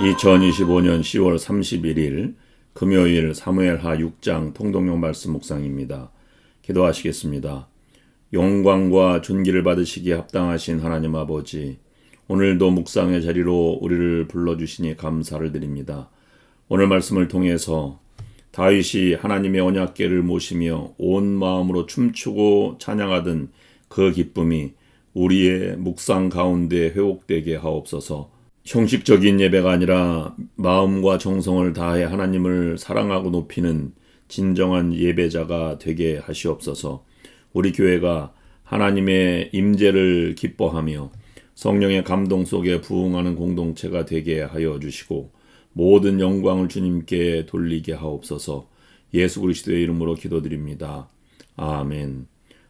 2025년 10월 31일 금요일 사무엘하 6장 통독용 말씀 묵상입니다. 기도하시겠습니다. 영광과 존귀를 받으시기에 합당하신 하나님 아버지, 오늘도 묵상의 자리로 우리를 불러주시니 감사를 드립니다. 오늘 말씀을 통해서 다윗이 하나님의 언약궤를 모시며 온 마음으로 춤추고 찬양하던 그 기쁨이 우리의 묵상 가운데 회복되게 하옵소서. 형식적인 예배가 아니라 마음과 정성을 다해 하나님을 사랑하고 높이는 진정한 예배자가 되게 하시옵소서. 우리 교회가 하나님의 임재를 기뻐하며 성령의 감동 속에 부응하는 공동체가 되게 하여 주시고 모든 영광을 주님께 돌리게 하옵소서. 예수 그리스도의 이름으로 기도드립니다. 아멘.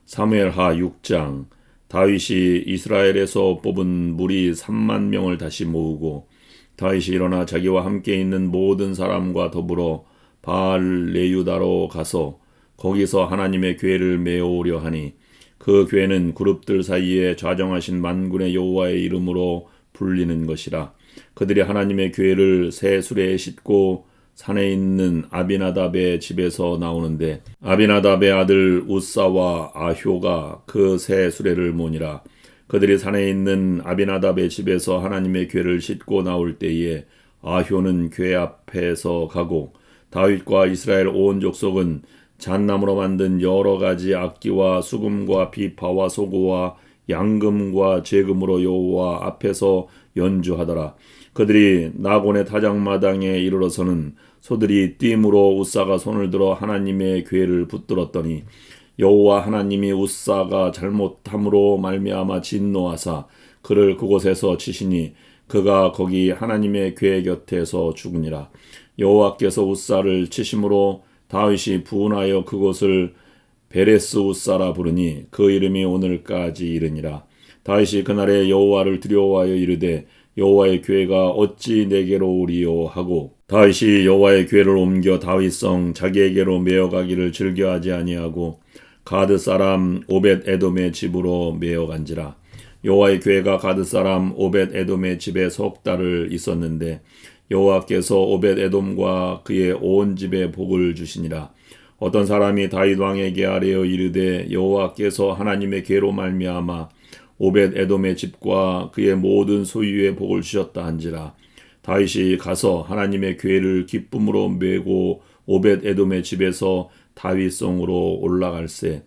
사무엘하 6장 다윗이 이스라엘에서 뽑은 무리 3만 명을 다시 모으고 다윗이 일어나 자기와 함께 있는 모든 사람과 더불어 바알 레유다로 가서 거기서 하나님의 교회를 메우려 하니 그 교회는 그룹들 사이에 좌정하신 만군의 여호와의 이름으로 불리는 것이라. 그들이 하나님의 교회를 새 수레에 싣고 산에 있는 아비나답의 집에서 나오는데 아비나답의 아들 우사와 아효가 그 새 수레를 모니라. 그들이 산에 있는 아비나답의 집에서 하나님의 괴를 싣고 나올 때에 아효는 괴 앞에서 가고 다윗과 이스라엘 온 족속은 잣나무로 만든 여러 가지 악기와 수금과 비파와 소고와 양금과 제금으로 여호와 앞에서 연주하더라. 그들이 나곤의 타작마당에 이르러서는 소들이 띠으로 우사가 손을 들어 하나님의 괴를 붙들었더니 여호와 하나님이 우사가 잘못함으로 말미암아 진노하사 그를 그곳에서 치시니 그가 거기 하나님의 괴 곁에서 죽으니라 여호와께서 우사를 치심으로 다윗이 부은하여 그곳을 베레스 우사라 부르니 그 이름이 오늘까지 이르니라 다윗이 그날에 여호와를 두려워하여 이르되 여호와의 교회가 어찌 내게로 오리요 하고 다윗이 여호와의 교회를 옮겨 다윗성 자기에게로 메어가기를 즐겨하지 아니하고 가드 사람 오벳 에돔의 집으로 메어간지라. 여호와의 교회가 가드 사람 오벳 에돔의 집에 석 달을 있었는데 여호와께서 오벳 에돔과 그의 온 집에 복을 주시니라. 어떤 사람이 다윗 왕에게 아뢰어 이르되 여호와께서 하나님의 계로 말미암아 오벳 에돔의 집과 그의 모든 소유의 복을 주셨다 한지라. 다윗이 가서 하나님의 괴를 기쁨으로 메고 오벳 에돔의 집에서 다윗성으로 올라갈새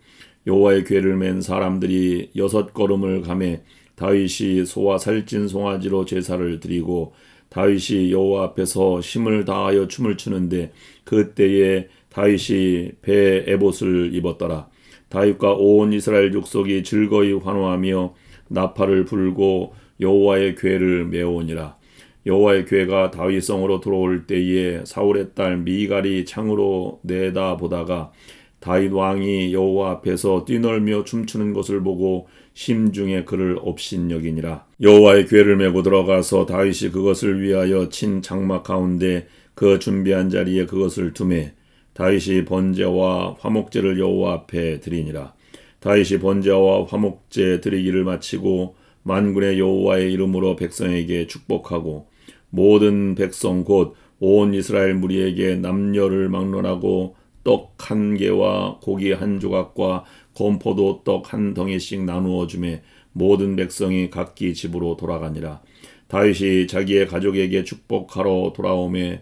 여호와의 괴를 맨 사람들이 여섯 걸음을 가매 다윗이 소와 살찐 송아지로 제사를 드리고 다윗이 여호와 앞에서 힘을 다하여 춤을 추는데 그때에 다윗이 배 에봇을 입었더라 다윗과 온 이스라엘 족속이 즐거이 환호하며 나팔을 불고 여호와의 괴를 메오니라. 여호와의 괴가 다윗 성으로 들어올 때에 사울의 딸 미갈이 창으로 내다 보다가 다윗 왕이 여호와 앞에서 뛰놀며 춤추는 것을 보고 심중에 그를 업신여기니라. 여호와의 괴를 메고 들어가서 다윗이 그것을 위하여 친 장막 가운데 그 준비한 자리에 그것을 두매 다윗이 번제와 화목제를 여호와 앞에 드리니라. 다윗이 번제와 화목제 드리기를 마치고 만군의 여호와의 이름으로 백성에게 축복하고 모든 백성 곧 온 이스라엘 무리에게 남녀를 막론하고 떡 한 개와 고기 한 조각과 건포도 떡 한 덩이씩 나누어 주매 모든 백성이 각기 집으로 돌아가니라. 다윗이 자기의 가족에게 축복하러 돌아오매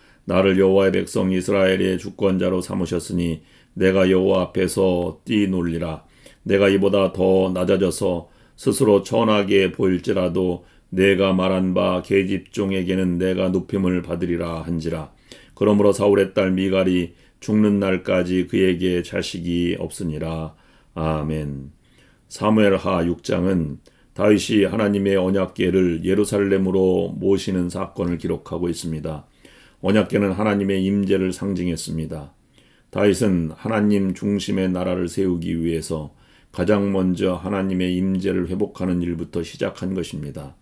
나를 여호와의 백성 이스라엘의 주권자로 삼으셨으니 내가 여호와 앞에서 뛰놀리라. 내가 이보다 더 낮아져서 스스로 천하게 보일지라도 내가 말한 바 계집종에게는 내가 높임을 받으리라 한지라. 그러므로 사울의 딸 미갈이 죽는 날까지 그에게 자식이 없으니라. 아멘. 사무엘하 6장은 다윗이 하나님의 언약궤를 예루살렘으로 모시는 사건을 기록하고 있습니다. 언약궤는 하나님의 임재를 상징했습니다. 다윗은 하나님 중심의 나라를 세우기 위해서 가장 먼저 하나님의 임재를 회복하는 일부터 시작한 것입니다.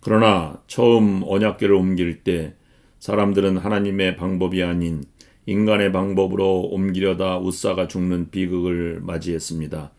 그러나 처음 언약궤를 옮길 때 사람들은 하나님의 방법이 아닌 인간의 방법으로 옮기려다 우사가 죽는 비극을 맞이했습니다.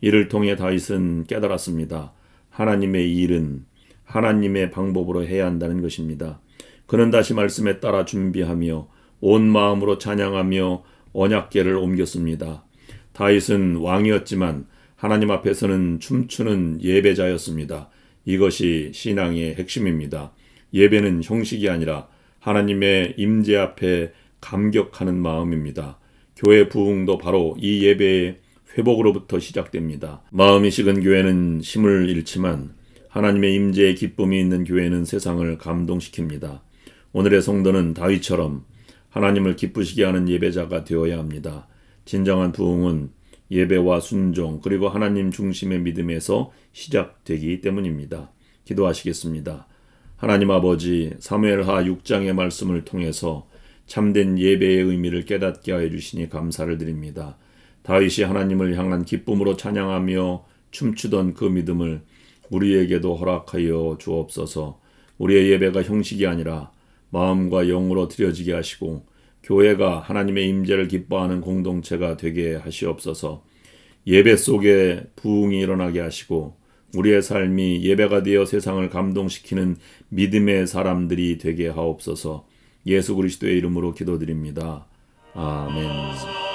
이를 통해 다윗은 깨달았습니다. 하나님의 일은 하나님의 방법으로 해야 한다는 것입니다. 그는 다시 말씀에 따라 준비하며 온 마음으로 찬양하며 언약궤를 옮겼습니다. 다윗은 왕이었지만 하나님 앞에서는 춤추는 예배자였습니다. 이것이 신앙의 핵심입니다. 예배는 형식이 아니라 하나님의 임재 앞에 감격하는 마음입니다. 교회 부흥도 바로 이 예배의 회복으로부터 시작됩니다. 마음이 식은 교회는 힘을 잃지만 하나님의 임재의 기쁨이 있는 교회는 세상을 감동시킵니다. 오늘의 성도는 다윗처럼 하나님을 기쁘시게 하는 예배자가 되어야 합니다. 진정한 부흥은 예배와 순종 그리고 하나님 중심의 믿음에서 시작되기 때문입니다. 기도하시겠습니다. 하나님 아버지 사무엘하 6장의 말씀을 통해서 참된 예배의 의미를 깨닫게 하여 주시니 감사를 드립니다. 다윗이 하나님을 향한 기쁨으로 찬양하며 춤추던 그 믿음을 우리에게도 허락하여 주옵소서. 우리의 예배가 형식이 아니라 마음과 영으로 드려지게 하시고 교회가 하나님의 임재를 기뻐하는 공동체가 되게 하시옵소서. 예배 속에 부흥이 일어나게 하시고 우리의 삶이 예배가 되어 세상을 감동시키는 믿음의 사람들이 되게 하옵소서. 예수 그리스도의 이름으로 기도드립니다. 아멘.